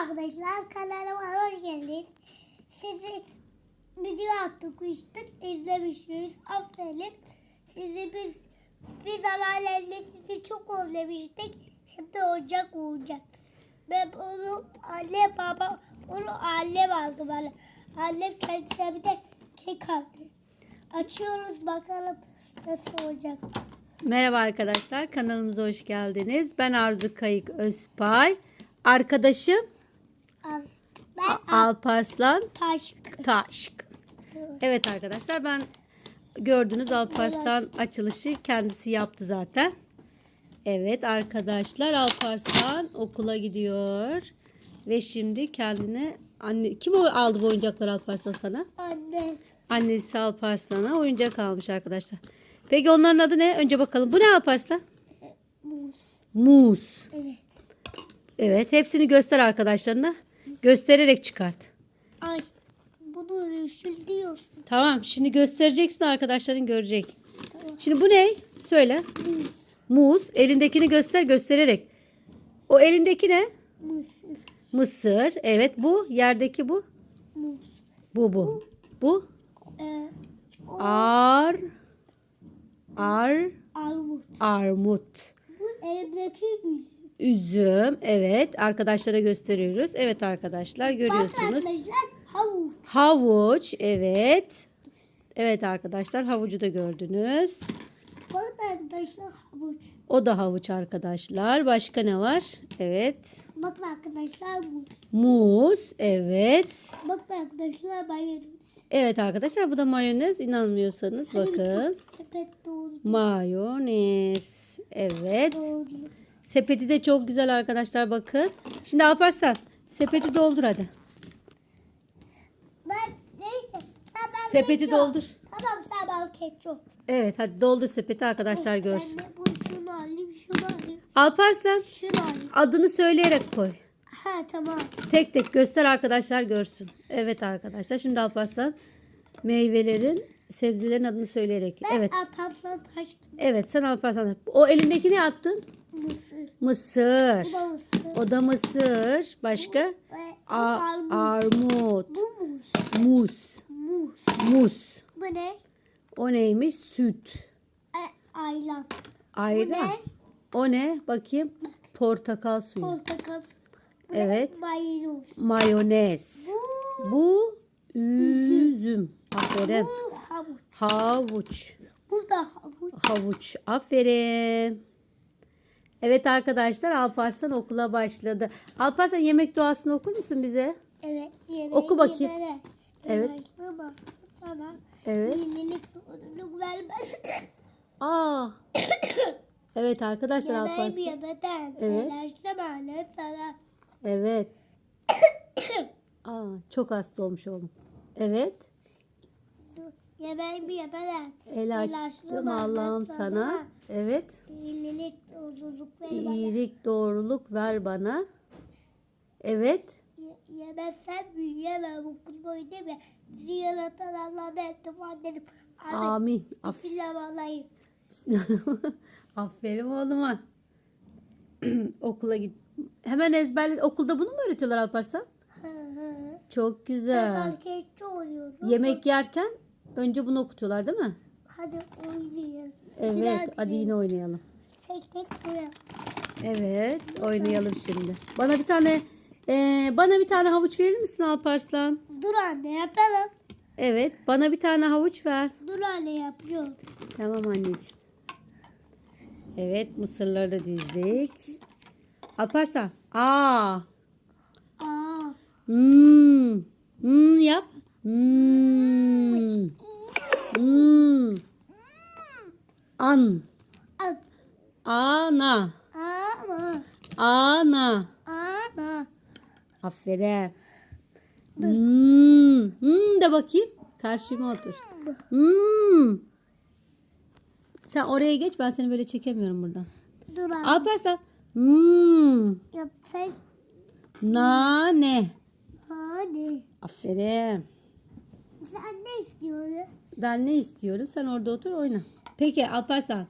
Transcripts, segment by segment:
arkadaşlar kanalıma hoş geldiniz. Sizi video attık kuştuk izlemişsiniz. Aferin. Sizi biz biz anneannemle sizi çok özlemiştik. Şimdi ocak olacak. Ben onu anne baba onu annem aldı bana. Annem kendisine bir de kek aldı. Açıyoruz bakalım nasıl olacak. Merhaba arkadaşlar kanalımıza hoş geldiniz. Ben Arzu Kayık Özpay. Arkadaşım Az. Ben A- Alparslan taş. Taşk. Evet arkadaşlar ben gördünüz Alparslan açılışı kendisi yaptı zaten. Evet arkadaşlar Alparslan okula gidiyor. Ve şimdi kendine anne kim o aldı bu oyuncakları Alparslan sana? Anne. Annesi Alparslan'a oyuncak almış arkadaşlar. Peki onların adı ne? Önce bakalım. Bu ne Alparslan? Muz. Muz. Evet. Evet hepsini göster arkadaşlarına. Göstererek çıkart. Ay. Bunu rüşül diyorsun. Tamam şimdi göstereceksin arkadaşların görecek. Şimdi bu ne? Söyle. Muz. Muz. Elindekini göster göstererek. O elindeki ne? Mısır. Mısır. Evet bu. Yerdeki bu. Muz. Bu bu. Bu. Ee, Ar. Ar. armut. Armut. Bu elimdeki yüz. Üzüm. Evet. Arkadaşlara gösteriyoruz. Evet arkadaşlar görüyorsunuz. arkadaşlar havuç. Havuç. Evet. Evet arkadaşlar havucu da gördünüz. Bak arkadaşlar havuç. O da havuç arkadaşlar. Başka ne var? Evet. Bak arkadaşlar muz. Muz. Evet. Bak arkadaşlar mayonez. Evet arkadaşlar bu da mayonez. İnanmıyorsanız bakın. Sepet doğru. Mayonez. Evet. Doğru. Sepeti de çok güzel arkadaşlar bakın. Şimdi Alparslan sepeti doldur hadi. Ben neyse. Ben Sepeti ketçap. doldur. Tamam sen ben ketçap. Evet hadi doldur sepeti arkadaşlar görsün. Ben de bu şunu alayım şunu alayım. Alparslan Şunu alayım. adını söyleyerek koy. Ha tamam. Tek tek göster arkadaşlar görsün. Evet arkadaşlar şimdi Alparslan meyvelerin sebzelerin adını söyleyerek. Ben Evet. Alparslan taş Evet sen Alparslan. O elindeki ne attın? Mısır. Mısır. Bu da mısır. O da mısır. Başka? Bu A- armut. armut. Bu muz. Muz. Muz. Muz. Bu ne? O neymiş? Süt. E, ayran. Ayran. ne? O ne? Bakayım. Portakal suyu. Portakal. Bu Evet. Ne? Mayonez. Mayonez. Bu, Bu üzüm. Aferin. bu havuç. Havuç. Bu da havuç. Havuç. Aferin. Evet arkadaşlar Alparslan okula başladı. Alparslan yemek duasını okur musun bize? Evet. yemeği Oku bakayım. yemene. Evet. Sana Evet. iyilik sorumluluk vermez. Aa. Evet arkadaşlar Yemeğimi Alparslan. yemeden. Evet. Sana. Evet. Aa, çok hasta olmuş oğlum. Evet. Yemeğimi yemeden. El açtım Allah'ım sana. Evet. İyilik sorumluluk ver bana. İyilik, doğruluk ver bana. Evet. Ye- Yemezsem büyüyemem. Okul boyu değil mi? Bizi yaratan Allah'ına ettim annenim. Amin. Bismillahirrahmanirrahim. Bismillahirrahmanirrahim. Aferin oğluma. Okula git. Hemen ezberle. Okulda bunu mu öğretiyorlar Alparslan? Çok güzel. Ben oluyorum. Yemek yerken önce bunu okutuyorlar değil mi? Hadi oynayalım. Evet. Biraz Hadi yine oynayalım. Tek tek buraya. Evet. Oynayalım şimdi. Bana bir tane eee, bana bir tane havuç verir misin Alparslan? Dur anne yapalım. Evet. Bana bir tane havuç ver. Dur anne yapıyorum. Tamam anneciğim. Evet. Mısırları da dizdik. Alparslan. Aa. Aa. Hmm. Hmm yap. Hmm. Hmm. An. An. Ana. Ama. Ana. Ana. Aferin. Hmm. Hmm de bakayım. Karşıma otur. Hmm. Sen oraya geç ben seni böyle çekemiyorum buradan. Dur anne. Alparslan. Hmm. Yap sen. Nane. Hadi. Aferin. Sen ne istiyorsun? Ben ne istiyorum? Sen orada otur oyna. Peki Alparslan.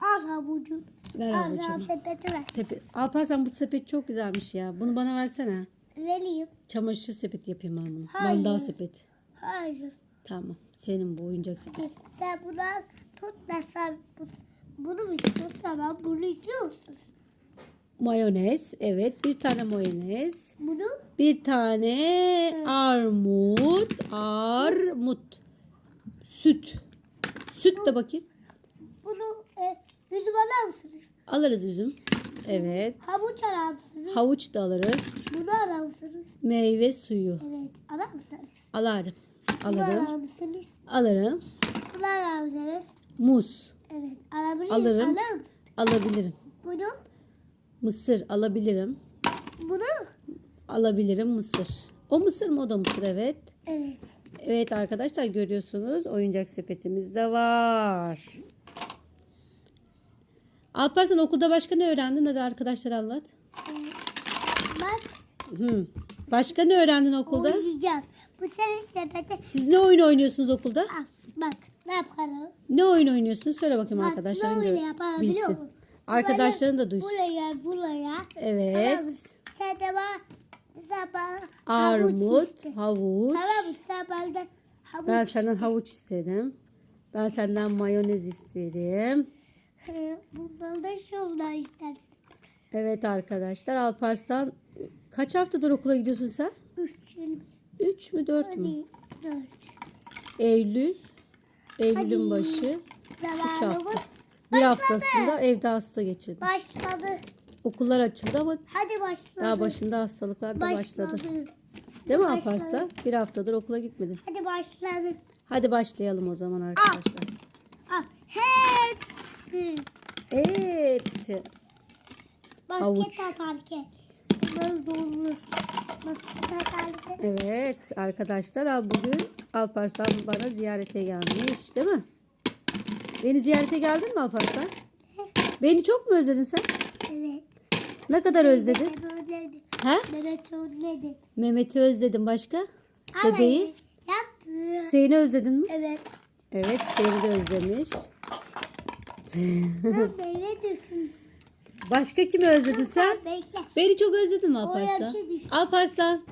Al havucu. Ver Al sepeti ver. Sepet. Alparslan bu sepet çok güzelmiş ya. Bunu bana versene. Vereyim. Çamaşır sepeti yapayım ben bunu. Hayır. Mandal sepeti. Hayır. Tamam. Senin bu oyuncak sepeti. Sen bunu al, tut ben sen bu, bunu mu istiyorsun? Tamam bunu istiyor musun? Mayonez. Evet. Bir tane mayonez. Bunu Bir tane armut. Armut. Süt. Süt de bakayım. bunu e, üzüm alır mısınız? Alırız üzüm. Evet. Havuç alır mısınız? Havuç da alırız. Bunu alır mısınız? Meyve suyu. Evet alır mısınız? Alırım. Bunu Alırım. alır mısınız? Alırım. Bunu alır mısınız? Muz. Evet alabilir Alırım. Alır mısın? Alabilirim. Bunu, Mısır alabilirim. bunu. Alabilirim mısır. O mısır mı o da mısır evet. Evet. Evet arkadaşlar görüyorsunuz oyuncak sepetimiz de var. Alparslan okulda başka ne öğrendin? Hadi arkadaşlar anlat. Bak Hı. Başka ne öğrendin okulda? oynayacağız. Bu senin sepete. Siz ne oyun oynuyorsunuz okulda? Al bak ne yapalım? Ne oyun oynuyorsunuz? Söyle bakayım Bak, arkadaşların biliyor bilsin. Arkadaşların da duysun. Buraya buraya. Tamam. Evet. Sen de bana sabah Armut, havuç havuç. Tamam havuç Ben senden havuç istedim. Ben senden mayonez isterim. iste. Bundan da şundan istersin. Evet arkadaşlar Alparslan kaç haftadır okula gidiyorsun sen? Üç yıl. 3 mü 4 mü? Dört. Eylül. Eylül'ün Hadi. başı. Zamanımız hafta. Bir haftasında evde hasta geçirdim. başladı. Okullar açıldı ama Hadi başladı. daha başında hastalıklar da başladı. Değil mi. Alparslan? Bir haftadır okula gitmedin. Hadi başladık. Hadi başlayalım o zaman arkadaşlar. Al. Hepsi. Hepsi. Basket atarken. Basket atarken. Evet arkadaşlar al bugün Alparslan bana ziyarete gelmiş değil mi? Beni ziyarete geldin mi Alparslan? Beni çok mu özledin sen? Evet. Ne kadar özledin? Mehmet özledim. He? Mehmet özledim. Mehmet'i özledim başka? Ama Dedeyi? Yaptı. Hüseyin'i özledin mi? Evet. Evet Hüseyin'i de özlemiş. Başka kimi özledin sen? Beni çok özledin mi Alparslan? şey. Alparslan.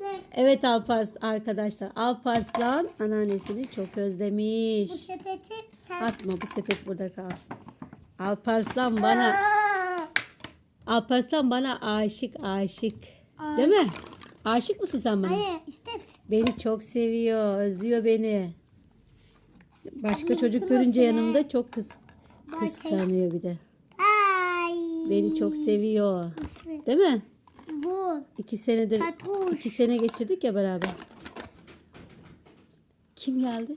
Ne? Evet Alpars arkadaşlar. Alparslan anneannesini çok özlemiş. Bu sepeti sen... Atma bu sepet burada kalsın. Alparslan bana! Alparslan bana aşık aşık. Değil mi? Aşık mısın sen bana? Hayır ister? Beni çok seviyor, özlüyor beni. Başka Hadi çocuk görünce yanımda çok Bak, kıskanıyor bir de. Ay. Beni çok seviyor. Değil mi? Bu. İki senedir Tatuş. iki sene geçirdik ya beraber. Kim geldi?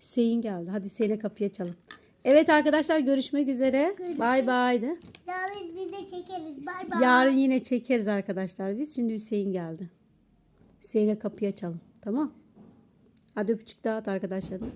Hüseyin geldi. Hadi Hüseyin'e kapıya çalın. Evet arkadaşlar görüşmek üzere. Bay bay de. Yarın yine çekeriz. Bay bay. Yarın yine çekeriz arkadaşlar biz. Şimdi Hüseyin geldi. Hüseyin'e kapıyı açalım. Tamam. Hadi öpücük dağıt arkadaşlarına.